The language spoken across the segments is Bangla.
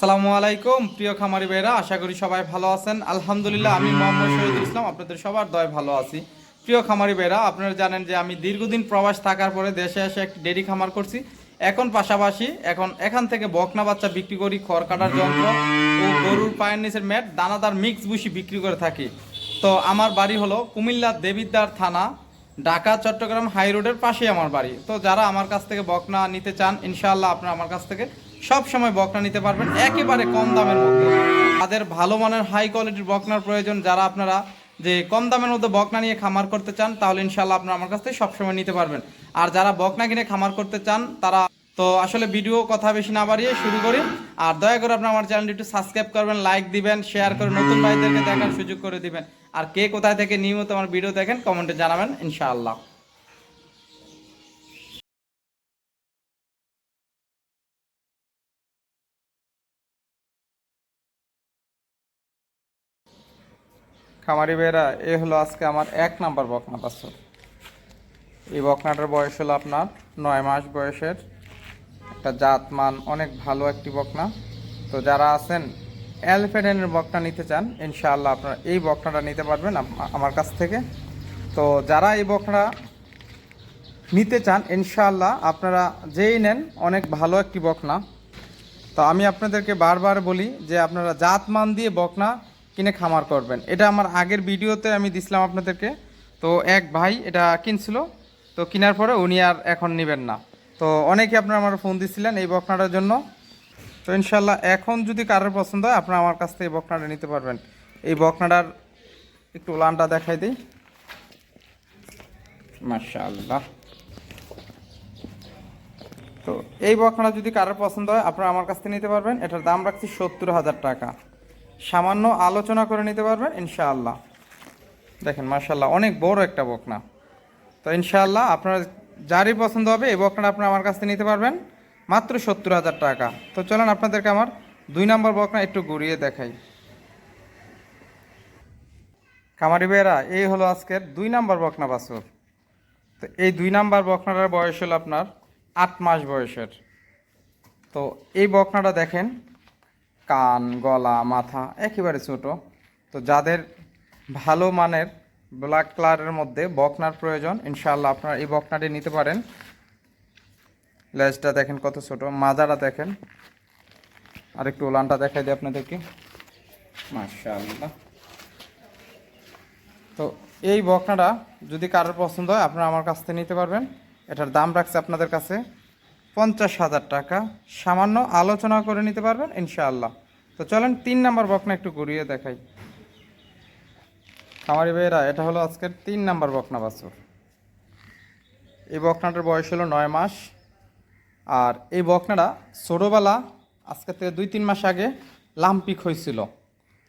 সালামু আলাইকুম, প্রিয় খামারি ভাইরা আশা করি সবাই ভালো আছেন। আলহামদুলিল্লাহ, আমি মোহাম্মদ শহীদুল ইসলাম, আপনাদের সবার দয় ভালো আছি। প্রিয় খামারি ভাইরা আপনারা জানেন যে আমি দীর্ঘদিন প্রবাস থাকার পরে দেশে এসে একটি ডেরি খামার করছি। এখন পাশাপাশি এখন এখান থেকে বকনা বাচ্চা বিক্রি করি, খড় কাটার যন্ত্র ও গরুর পায়ের নিচের ম্যাট, দানাদার মিক্স বুসি বিক্রি করে থাকি। তো আমার বাড়ি হলো কুমিল্লার দেবিদ্বার থানা, ঢাকা, চট্টগ্রাম হাই রোডের পাশেই আমার বাড়ি। তো যারা আমার কাছ থেকে বকনা নিতে চান, ইনশাআল্লাহ আপনারা আমার কাছ থেকে সব সময় বকনা নিতে পারবেন, একেবারে কম দামের মধ্যে। তাদের ভালো মানের হাই কোয়ালিটির বকনার প্রয়োজন, যারা আপনারা যে কম দামের মধ্যে বকনা নিয়ে খামার করতে চান, তাহলে ইনশাল্লাহ আপনারা আমার কাছ থেকে সবসময় নিতে পারবেন। আর যারা বকনা কিনে খামার করতে চান, তারা তো আসলে ভিডিও কথা বেশি না বাড়িয়ে শুরু করি। আর দয়া করে আপনার আমার চ্যানেলটি একটু সাবস্ক্রাইব করবেন লাইক দিবেন শেয়ার করে নতুন ভাইদেরকে দেখার সুযোগ করে দিবেন। আর কে কোথায় থেকে নিয়মিত আমার ভিডিও দেখেন কমেন্টে জানাবেন, ইনশাআল্লাহ। খামারি বেরা এ হলো আজকে আমার এক নাম্বার বকনা বাছুর। এই বকনাটার বয়স হলো আপনার নয় মাস বয়সের। একটা জাত মান অনেক ভালো একটি বকনা। তো যারা আছেন, অ্যালফেডেনের বকনা নিতে চান, ইনশাআল্লাহ আপনারা এই বকনাটা নিতে পারবেন আমার কাছ থেকে। তো যারা এই বকনা নিতে চান, ইনশাআল্লাহ আপনারা যেই নেন, অনেক ভালো একটি বকনা। তো আমি আপনাদেরকে বারবার বলি যে আপনারা জাত মান দিয়ে বকনা কিনে খামার করবেন। এটা আমার আগের ভিডিওতে আমি দিছিলাম আপনাদেরকে। তো এক ভাই এটা কিনছিল। তো কেনার পরে উনি আর এখন নেবেন না। তো অনেকে আপনারা আমার ফোন দিছিলেন এই বকনাটার জন্য। তো ইনশাল্লাহ এখন যদি কারোর পছন্দ হয়, আপনারা আমার কাছ থেকে এই বকনাটা নিতে পারবেন। এই বকনাটার একটু উলানটা দেখাই দিই। মাশাআল্লাহ। তো এই বকনা যদি কারোর পছন্দ হয়, আপনারা আমার কাছ থেকে নিতে পারবেন। এটার দাম রাখছি সত্তর হাজার টাকা। সামান্য আলোচনা করে নিতে পারবেন, ইনশাআল্লাহ। দেখেন মার্শাল্লাহ অনেক বড় একটা বকনা। তো ইনশাআল্লাহ আপনার যারই পছন্দ হবে, এই বকনাটা আপনারা আমার কাছ থেকে নিতে পারবেন, মাত্র সত্তর হাজার টাকা। তো চলেন, আপনাদেরকে আমার দুই নম্বর বকনা একটু ঘুরিয়ে দেখাই। কামারি বেরা এই হলো আজকের দুই নাম্বার বকনা বাছুর। তো এই দুই নাম্বার বকনাটার বয়স হলো আপনার আট মাস বয়সের। তো এই বকনাটা দেখেন কান, গলা, মাথা একেবারে ছোট। তো যাদের ভালো মানের ব্ল্যাক কালারের মধ্যে বকনার প্রয়োজন ইনশাল্লাহ আপনারা এই বকনাটি নিতে পারেন। লেজটা দেখেন কত ছোট, মাজাটা দেখেন। আর একটু উলানটা দেখাই দিই আপনাদেরকে। মাশাআল্লাহ। তো এই বকনাটা যদি কারোর পছন্দ হয়, আপনারা আমার কাছ থেকে নিতে পারবেন। এটার দাম রাখছে আপনাদের কাছে পঞ্চাশ হাজার টাকা। সামান্য আলোচনা করে নিতে পারবেন, ইনশাআল্লাহ। তো চলেন, তিন নাম্বার বকনা একটু ঘুরিয়ে দেখাই। খামারি ভাইয়েরা, এটা হলো আজকের তিন নাম্বার বকনা বাছুর। এই বকনাটার বয়স হলো নয় মাস। আর এই বকনাটা ছোটোবেলা, আজকে থেকে দুই তিন মাস আগে লাম্পিক হয়েছিল।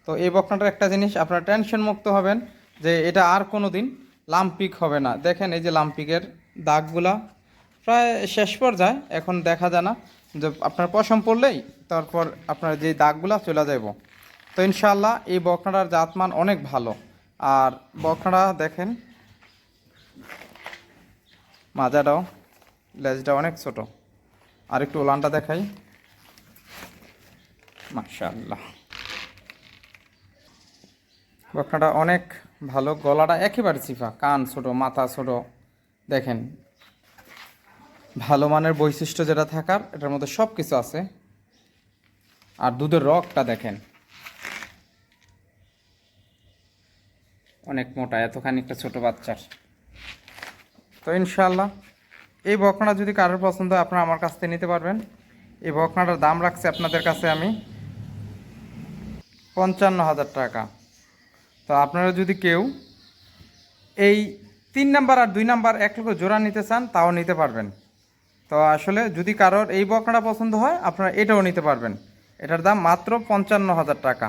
তো এই বকনাটার একটা জিনিস, আপনারা টেনশন মুক্ত হবেন যে এটা আর কোনো দিন লাম্পিক হবে না। দেখেন এই যে লাম্পিকের দাগগুলা প্রায় শেষ পর্যায়ে, এখন দেখা যায় না যে আপনার পশম পড়লেই তারপর আপনার যে দাগগুলা চলে যাব তো ইনশাল্লাহ এই বকনাটার জাতমান অনেক ভালো। আর বকনাটা দেখেন, মাজাটাও লেজটা অনেক ছোট। আর একটু ওলানটা দেখাই। মাশাআল্লাহ। বকনাটা অনেক ভালো, গলাটা একেবারে চিফা কান ছোট, মাথা ছোট। দেখেন ভালো মানের বৈশিষ্ট্য যেটা থাকার, এটার মধ্যে সব কিছু আছে। আর দুধের রকটা দেখেন। অনেক মোটা, এতখানি একটা ছোট বাচ্চার। তো ইনশাল্লাহ এই বকনা যদি কারোর পছন্দ হয়, আপনারা আমার কাছ থেকে নিতে পারবেন। এই বকনাটার দাম রাখছি আপনাদের কাছে আমি পঞ্চান্ন হাজার টাকা। তো আপনারা যদি কেউ এই তিন নাম্বার আর দুই নাম্বার এক লক্ষ জোড়া নিতে চান, তাও নিতে পারবেন। তো আসলে যদি কারোর এই বকনাটা পছন্দ হয় আপনারা এটাও নিতে পারবেন। এটার দাম মাত্র পঞ্চান্ন হাজার টাকা।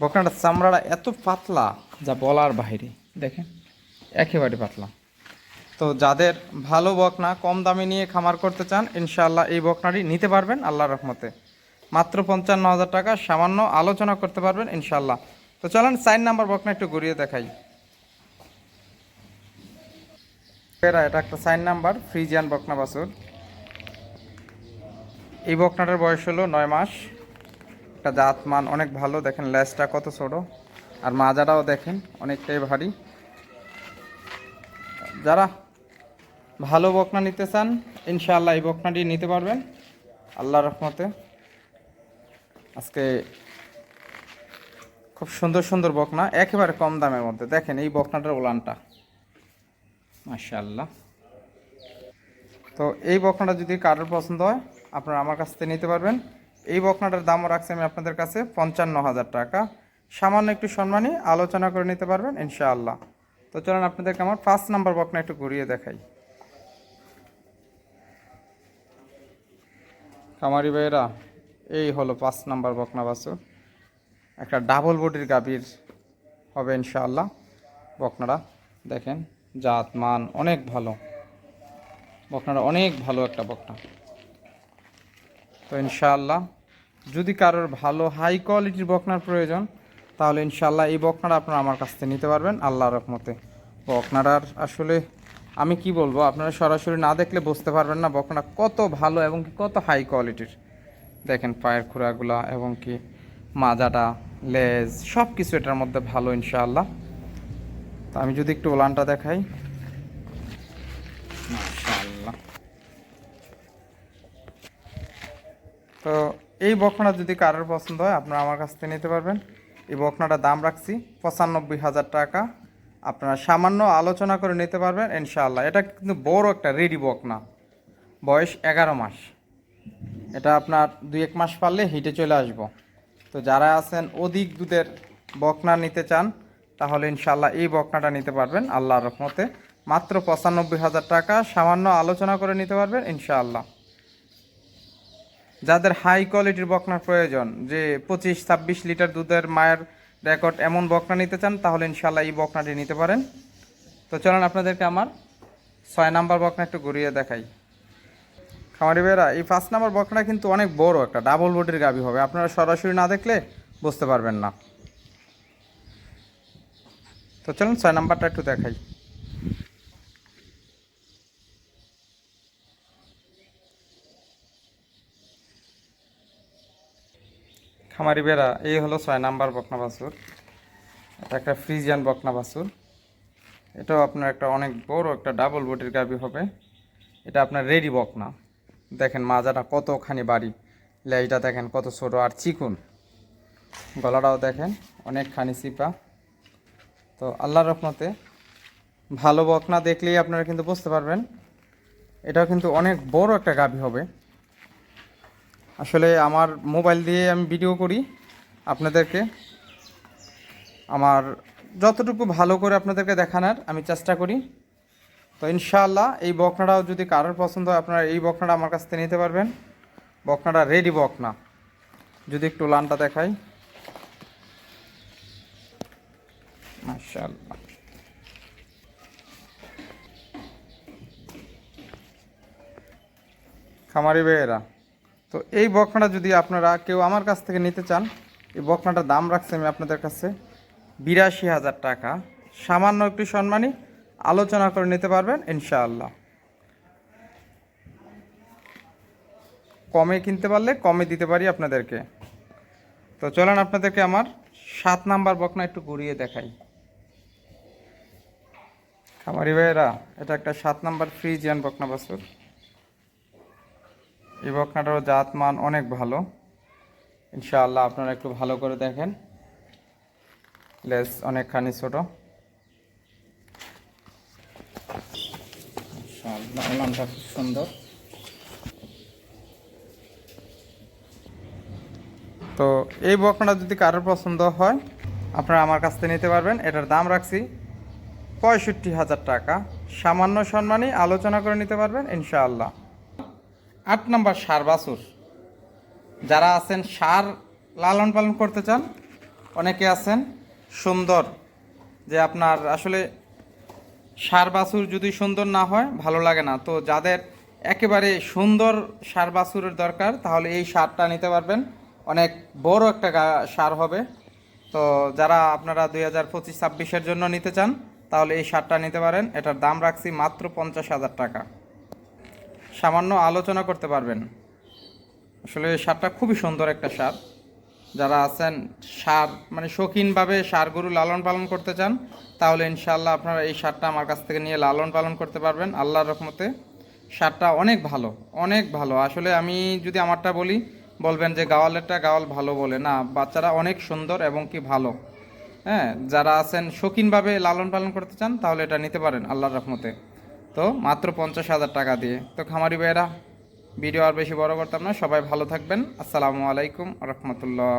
বকনাটার চামড়াটা এত পাতলা। যা বলার বাইরে দেখেন একেবারে পাতলা। তো যাদের ভালো বকনা কম দামে নিয়ে খামার করতে চান ইনশাআল্লাহ এই বকনাটি নিতে পারবেন আল্লাহর রহমতে। মাত্র পঞ্চান্ন হাজার টাকা সামান্য আলোচনা করতে পারবেন ইনশাআল্লাহ। তো চলেন সাইন নাম্বার বকনা একটু ঘুরিয়ে দেখাই। এটা একটা সাইন নাম্বার, ফ্রিজিয়ান বকনা বাসুর এই বকনাটার বয়স হলো নয় মাস। একটা জাত মান অনেক ভালো, দেখেন লেজটা কত ছোট। আর মাজাটাও দেখেন অনেকটাই ভারী। যারা ভালো বকনা নিতে চান, ইনশাআল্লাহ এই বকনাটি নিতে পারবেন। আল্লাহ রহমতে আজকে খুব সুন্দর সুন্দর বকনা, একেবারে কম দামের মধ্যে। দেখেন এই বকনাটার ওলানটা মাশাআল্লাহ। তো এই বকনাটা যদি কারোর পছন্দ হয়, আপনারা আমার কাছ থেকে নিতে পারবেন। এই বকনাটার দামও রাখছি আমি আপনাদের কাছে পঞ্চান্ন হাজার টাকা। সামান্য একটু সম্মানী আলোচনা করে নিতে পারবেন, ইনশাআল্লাহ। তো চলুন আপনাদেরকে আমার পাঁচ নাম্বার বকনা একটু ঘুরিয়ে দেখাই। কামারি ভাইয়েরা, এই হলো পাঁচ নাম্বার বকনা বাছুর একটা ডাবল বডির গাভীর হবে ইনশাআল্লাহ বকনাটা। দেখেন জাত, মান অনেক ভালো। বকনাটা অনেক ভালো একটা বকনা। তো ইনশাআল্লাহ, যদি কারোর ভালো হাই কোয়ালিটির বকনার প্রয়োজন, তাহলে ইনশাআল্লাহ এই বকনাটা আপনারা আমার কাছ থেকে নিতে পারবেন আল্লাহর রহমতে। বকনাটার আসলে আমি কি বলব, আপনারা সরাসরি না দেখলে বুঝতে পারবেন না বকনা কত ভালো এবং কি কত হাই কোয়ালিটির দেখেন পায়ের খুঁড়াগুলা এবং কি মাজাটা, লেজ সব কিছু এটার মধ্যে ভালো ইনশাআল্লাহ। তো আমি যদি একটু ওলানটা দেখাই। তো এই বকনা যদি কারোর পছন্দ হয়, আপনারা আমার কাছ থেকে নিতে পারবেন। এই বকনাটার দাম রাখছি পঁচানব্বই হাজার টাকা। আপনারা সামান্য আলোচনা করে নিতে পারবেন, ইনশাআল্লাহ। এটা কিন্তু বড় একটা রেডি বকনা বয়স এগারো মাস। এটা আপনার দুই এক মাস পারলে হিটে চলে আসব। তো যারা আছেন অধিক দুধের বকনা নিতে চান তাহলে ইনশাল্লাহ এই বকনাটা নিতে পারবেন আল্লাহর রহমতে। মাত্র পঁচানব্বই হাজার টাকা, সামান্য আলোচনা করে নিতে পারবেন ইনশাআল্লাহ। যাদের হাই কোয়ালিটির বকনার প্রয়োজন, যে পঁচিশ, ছাব্বিশ লিটার দুধের মায়ের রেকর্ড এমন বকনা নিতে চান, তাহলে ইনশাল্লাহ এই বকনাটি নিতে পারেন। তো চলুন আপনাদেরকে আমার ছয় নাম্বার বকনা একটু ঘুরিয়ে দেখাই। খামারি ভাইয়েরা, এই পাঁচ নাম্বার বকনা কিন্তু অনেক বড় একটা ডাবল বোর্ডের গাভি হবে। আপনারা সরাসরি না দেখলে বুঝতে পারবেন না। তো চলুন ছয় নাম্বারটা একটু দেখাই। খামারি বেড়া, এই হলো ছয় নাম্বার বকনা বাছুর এটা একটা ফ্রিজিয়ান বকনা বাছুর এটাও আপনার একটা অনেক বড় একটা ডাবল বডির গাবি হবে। এটা আপনার রেডি বকনা। দেখেন মাজাটা কতখানি বাড়ি। লেজটা দেখেন কত ছোট আর চিকুন। গলাটাও দেখেন অনেকখানি চিপা। তো আল্লাহর রহমতে ভালো বকনা দেখলেই আপনারা কিন্তু বুঝতে পারবেন। এটাও কিন্তু অনেক বড় একটা গাভী হবে। আসলে আমার মোবাইল দিয়ে আমি ভিডিও করি আপনাদেরকে। আমার যতটুকু ভালো করে আপনাদেরকে দেখানোর আমি চেষ্টা করি। তো ইনশাআল্লাহ এই বকনাটাও যদি কারোর পছন্দ হয় আপনারা এই বকনাটা আমার কাছ থেকে নিতে পারবেন। বকনাটা রেডি বকনা। যদি একটু লানটা দেখাই। মাশাআল্লাহ। খামারি ভাইয়েরা, তো এই বকনাটা যদি আপনারা কেউ আমার কাছ থেকে নিতে চান, এই বকনাটার দাম রাখছি আমি আপনাদের কাছে বিরাশি হাজার টাকা। সামান্য একটু সম্মানী আলোচনা করে নিতে পারবেন, ইনশাআল্লাহ। কমে কিনতে পারলে কমে দিতে পারি আপনাদেরকে। তো চলেন আপনাদেরকে আমার সাত নাম্বার বকনা একটু ঘুরিয়ে দেখাই। খামারি ভাইয়েরা, এটা একটা সাত নাম্বার ফ্রিজিয়ান বকনা বাছুর। এই বকনাটারও জাত মান অনেক ভালো। ইনশাআল্লাহ আপনারা একটু ভালো করে দেখেন। লেস অনেকখানি ছোট। ওলানটা খুব সুন্দর। তো এই বকনাটা যদি কারোর পছন্দ হয়, আপনারা আমার কাছ থেকে নিতে পারবেন। এটার দাম রাখছি পঁয়ষট্টি হাজার টাকা। সামান্য সম্মানই আলোচনা করে নিতে পারবেন, ইনশাআল্লাহ। আট নম্বর সার বাছুর। যারা আছেন, সার লালন পালন করতে চান, অনেকে আছেন, সুন্দর। যে আপনার আসলে সার বাছুর যদি সুন্দর না হয়, ভালো লাগে না। তো যাদের একেবারে সুন্দর সার বাছুরের দরকার, তাহলে এই সারটা নিতে পারবেন। অনেক বড় একটা সার হবে। তো যারা আপনারা দুই হাজার পঁচিশ ছাব্বিশের জন্য নিতে চান তাহলে এই সারটা নিতে পারেন। এটার দাম রাখছি মাত্র পঞ্চাশ হাজার টাকা। সামান্য আলোচনা করতে পারবেন। আসলে এই সারটা খুবই সুন্দর একটা সার। যারা আছেন সার মানে শৌখিনভাবে সার গরু লালন পালন করতে চান, তাহলে ইনশাল্লাহ আপনারা এই সারটা আমার কাছ থেকে নিয়ে লালন পালন করতে পারবেন। আল্লাহর রহমতে সারটা অনেক ভালো অনেক ভালো। আসলে আমি যদি আমারটা বলি, বলবেন যে গাওয়ালেরটা গাওয়াল ভালো বলে। না, বাচ্চারা অনেক সুন্দর এবং কি ভালো। হ্যাঁ যারা আছেন শৌখিনভাবে লালন পালন করতে চান, তাহলে এটা নিতে পারেন আল্লাহর রহমতে। তো মাত্র পঞ্চাশ হাজার টাকা দিয়ে। তো খামারি ভাইয়েরা, ভিডিও আর বেশি বড় করতাম না, সবাই ভালো থাকবেন। আসসালামু আলাইকুম রহমতুল্লাহ।